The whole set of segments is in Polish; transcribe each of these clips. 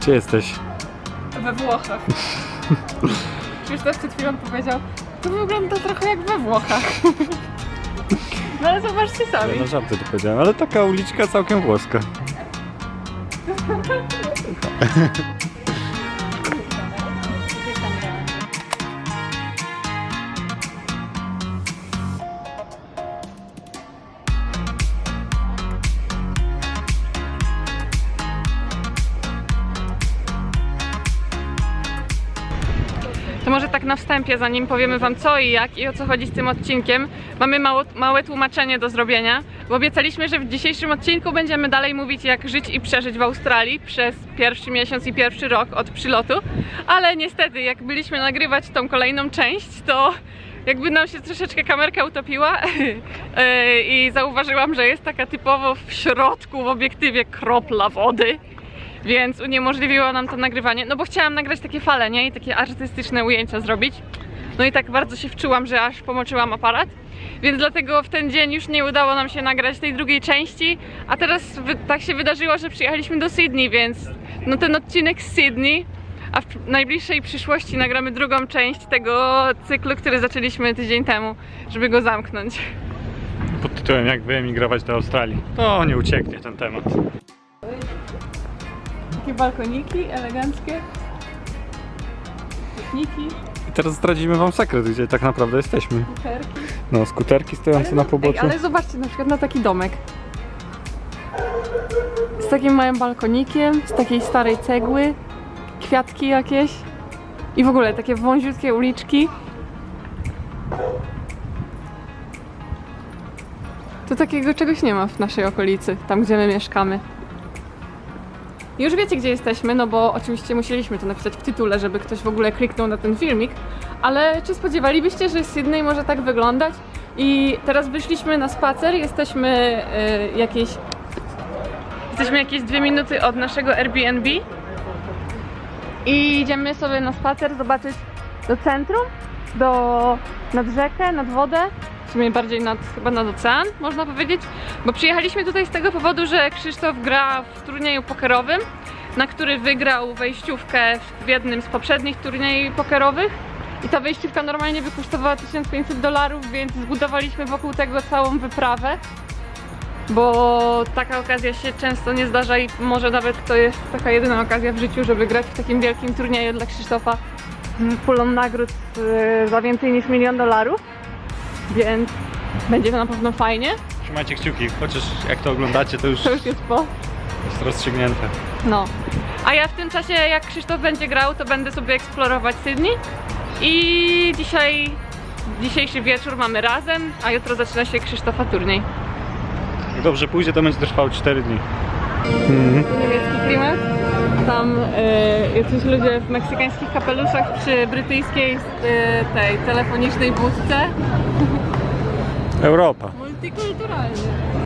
Gdzie jesteś? We Włochach. Krzysztof przed chwilą powiedział, to wygląda trochę jak we Włochach. No ale zobaczcie Ja sami. na żarty to powiedziałem, ale taka uliczka całkiem włoska. tak na wstępie, zanim powiemy wam co i jak i o co chodzi z tym odcinkiem, mamy mało, małe tłumaczenie do zrobienia, bo obiecaliśmy, że w dzisiejszym odcinku będziemy dalej mówić jak żyć i przeżyć w Australii przez pierwszy miesiąc i pierwszy rok od przylotu, ale niestety jak byliśmy nagrywać tą kolejną część, to jakby nam się troszeczkę kamerka utopiła Yy, i zauważyłam, że jest taka typowo w środku w obiektywie kropla wody. Więc uniemożliwiło nam to nagrywanie, no bo chciałam nagrać takie fale, nie? I takie artystyczne ujęcia zrobić. No i tak bardzo się wczułam, że aż pomoczyłam aparat. Więc dlatego w ten dzień już nie udało nam się nagrać tej drugiej części. A teraz tak się wydarzyło, że przyjechaliśmy do Sydney, więc no ten odcinek z Sydney, a w najbliższej przyszłości nagramy drugą część tego cyklu, który zaczęliśmy tydzień temu, żeby go zamknąć. Pod tytułem Jak wyemigrować do Australii. To nie ucieknie ten temat. Takie balkoniki eleganckie. Pikniki, I teraz zdradzimy wam sekret, gdzie tak naprawdę jesteśmy. No, skuterki stojące na Ej, poboczu. ale zobaczcie na przykład na taki domek. Z takim małym balkonikiem, z takiej starej cegły, kwiatki jakieś i w ogóle takie wąziutkie uliczki. To takiego czegoś nie ma w naszej okolicy, tam gdzie my mieszkamy. Już wiecie, gdzie jesteśmy, no bo oczywiście musieliśmy to napisać w tytule, żeby ktoś w ogóle kliknął na ten filmik, ale czy spodziewalibyście, że Sydney może tak wyglądać? I teraz wyszliśmy na spacer, jesteśmy y, jakieś jesteśmy jakieś dwie minuty od naszego Airbnb. I idziemy sobie na spacer zobaczyć do centrum, do nad rzekę, nad wodę, w sumie bardziej nad, chyba nad ocean, można powiedzieć, bo przyjechaliśmy tutaj z tego powodu, że Krzysztof gra w turnieju pokerowym, na który wygrał wejściówkę w jednym z poprzednich turniejów pokerowych. I ta wejściówka normalnie by kosztowała 1500 dolarów, więc zbudowaliśmy wokół tego całą wyprawę. Bo taka okazja się często nie zdarza i może nawet to jest taka jedyna okazja w życiu, żeby grać w takim wielkim turnieju dla Krzysztofa pulą nagród e, za więcej niż milion dolarów. Więc będzie to na pewno fajnie. Trzymajcie kciuki, chociaż jak to oglądacie, to już To już jest po. jest rozstrzygnięte. No. A ja w tym czasie, jak Krzysztof będzie grał, to będę sobie eksplorować Sydney. I dzisiaj, dzisiejszy wieczór mamy razem, a jutro zaczyna się Krzysztofa turniej. Jak dobrze pójdzie, to będzie trwał 4 dni. Mhm. Niemiecki klimat. Tam y, jacyś ludzie w meksykańskich kapeluszach przy brytyjskiej y, tej telefonicznej budce. Europa. Multikulturalnie.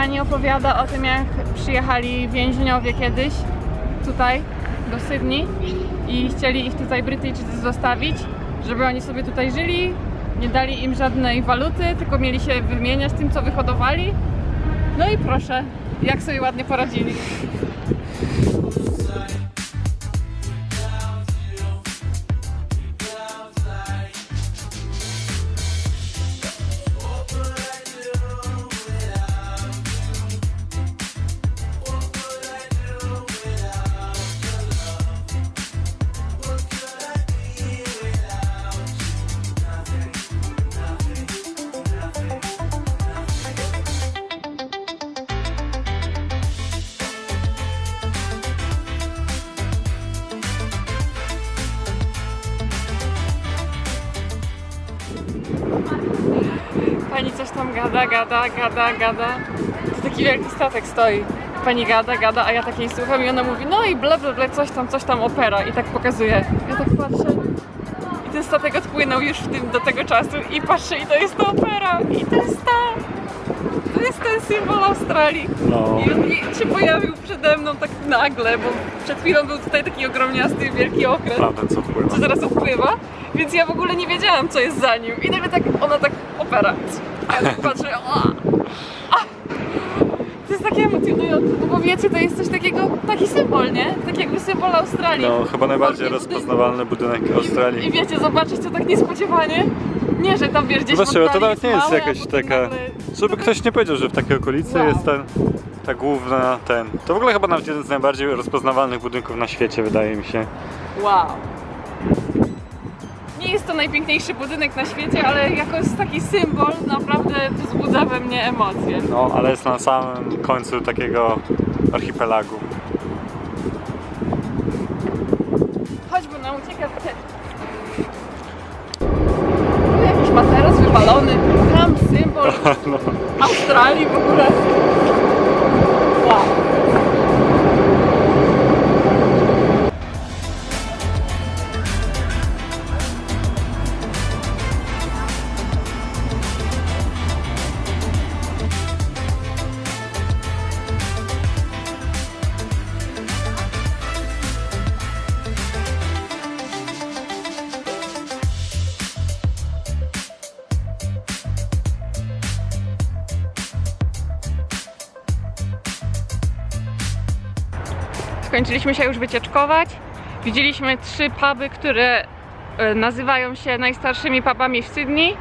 Pani opowiada o tym, jak przyjechali więźniowie kiedyś tutaj do Sydney i chcieli ich tutaj Brytyjczycy zostawić, żeby oni sobie tutaj żyli. Nie dali im żadnej waluty, tylko mieli się wymieniać tym, co wyhodowali. No i proszę, jak sobie ładnie poradzili. Tam gada, gada, gada, gada. To taki wielki statek stoi. Pani gada, gada, a ja takiej słucham i ona mówi, no i ble, ble, ble, coś tam, coś tam, opera. I tak pokazuje. Ja tak patrzę. I ten statek odpłynął już w tym, do tego czasu i patrzę i to jest ta opera. I jest ta. Jest ten symbol Australii. No. I on się pojawił przede mną tak nagle, bo przed chwilą był tutaj taki ogromniasty, wielki okręt, Prawda, co wpływa. co zaraz odpływa, więc ja w ogóle nie wiedziałam, co jest za nim. I nagle tak, ona tak opera. A ja tak patrzę, o! Jest takie emocjonujące, no bo wiecie, to jest coś takiego, taki symbol, nie? Tak jakby symbol Australii. No, chyba najbardziej rozpoznawalny budynek I, I Australii. wiecie, zobaczyć to tak niespodziewanie. Nie, że tam wiesz, gdzieś w Właściwie to nawet nie jest jakaś taka... Żeby ktoś nie powiedział, że w takiej okolicy Wow. jest ten... Ta główna, ten... To w ogóle chyba nawet jeden z najbardziej rozpoznawalnych budynków na świecie, wydaje mi się. Wow. To najpiękniejszy budynek na świecie, ale jako jest taki symbol naprawdę wzbudza we mnie emocje. No, ale jest na samym końcu takiego archipelagu. Chodź, bo nam ucieka z Tu jakiś materac wypalony, tam symbol No. Australii w ogóle. Skończyliśmy się już wycieczkować. Widzieliśmy trzy puby, które e, nazywają się najstarszymi pubami w Sydney.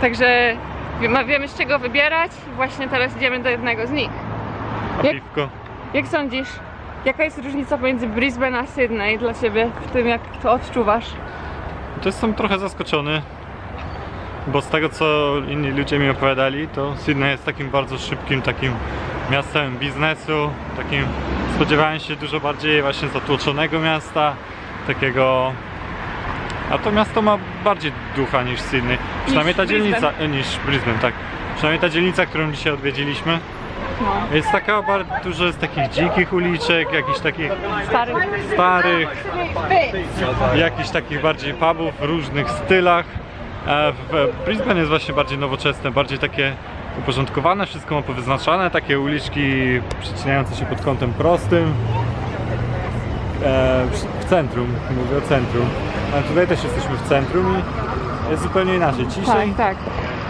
Także wie- wiemy z czego wybierać. Właśnie teraz idziemy do jednego z nich. Jak-? Jak sądzisz, jaka jest różnica pomiędzy Brisbane a Sydney dla Ciebie w tym, jak to odczuwasz? To jestem trochę zaskoczony, bo z tego co inni ludzie mi opowiadali, to Sydney jest takim bardzo szybkim takim miastem biznesu, takim spodziewałem się dużo bardziej właśnie zatłoczonego miasta, takiego a to miasto ma bardziej ducha niż Sydney. Przynajmniej ta Brisbane. dzielnica, e, niż Brisbane, tak. Przynajmniej ta dzielnica, którą dzisiaj odwiedziliśmy, No. jest taka bardzo dużo jest takich dzikich uliczek, jakichś takich Stary. starych, jakichś takich bardziej pubów w różnych stylach. E, W Brisbane jest właśnie bardziej nowoczesne, bardziej takie uporządkowane, wszystko ma powyznaczane, takie uliczki przecinające się pod kątem prostym. E, W centrum, mówię o centrum. Ale tutaj też jesteśmy w centrum i jest zupełnie inaczej, ciszej. Tak, tak.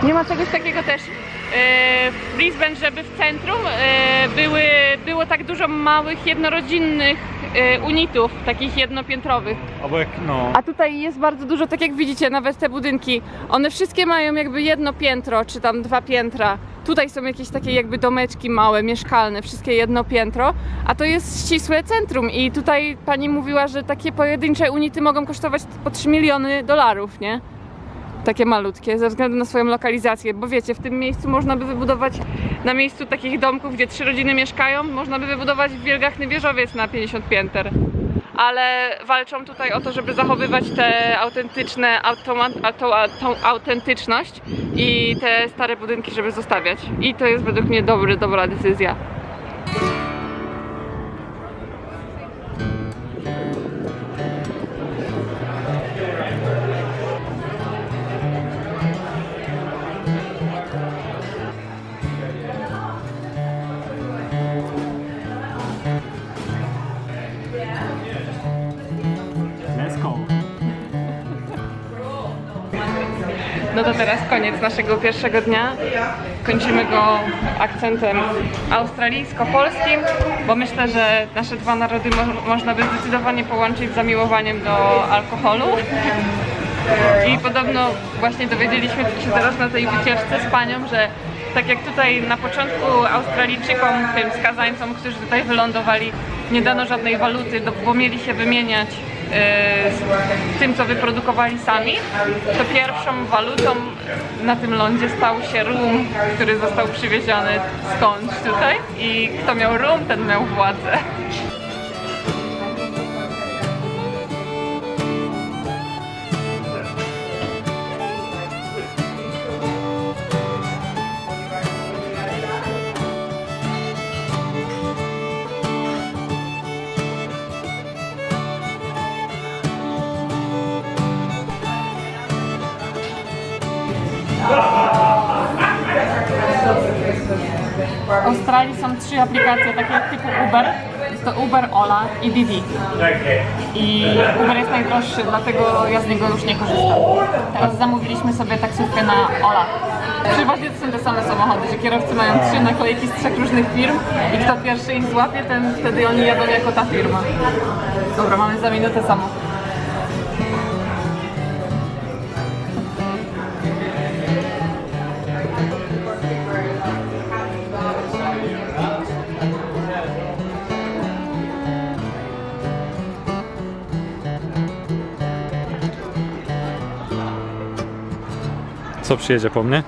Nie ma czegoś takiego też e, w Brisbane, żeby w centrum e, były, było tak dużo małych, jednorodzinnych e, unitów, takich jednopiętrowych. Jak, no, A tutaj jest bardzo dużo, tak jak widzicie, nawet te budynki, one wszystkie mają jakby jedno piętro, czy tam dwa piętra. Tutaj są jakieś takie jakby domeczki małe, mieszkalne, wszystkie jedno piętro, a to jest ścisłe centrum i tutaj pani mówiła, że takie pojedyncze unity mogą kosztować po 3 miliony dolarów, nie? Takie malutkie, ze względu na swoją lokalizację, bo wiecie, w tym miejscu można by wybudować, na miejscu takich domków, gdzie trzy rodziny mieszkają, można by wybudować wielgachny wieżowiec na 50 pięter ale walczą tutaj o to, żeby zachowywać te autentyczne auto, autentyczność i te stare budynki, żeby zostawiać. I to jest według mnie dobry, dobra decyzja. To teraz koniec naszego pierwszego dnia. Kończymy go akcentem australijsko-polskim, bo myślę, że nasze dwa narody mo- można by zdecydowanie połączyć z zamiłowaniem do alkoholu. I podobno właśnie dowiedzieliśmy się teraz na tej wycieczce z panią, że tak jak tutaj na początku Australijczykom, tym skazańcom, którzy tutaj wylądowali, nie dano żadnej waluty, bo mieli się wymieniać tym, co wyprodukowali sami, to pierwszą walutą na tym lądzie stał się rum, który został przywieziony skądś tutaj i kto miał rum, ten miał władzę. W Australii są trzy aplikacje takie typu Uber. Jest to Uber, Ola i Didi. I Uber jest najdroższy, dlatego ja z niego już nie korzystam. Teraz zamówiliśmy sobie taksówkę na Ola. Przeważnie to są te same samochody, że kierowcy mają trzy naklejki z trzech różnych firm i kto pierwszy ich złapie, ten wtedy oni jadą jako ta firma. Dobra, mamy za minutę samochód. Co przyjedzie po mnie?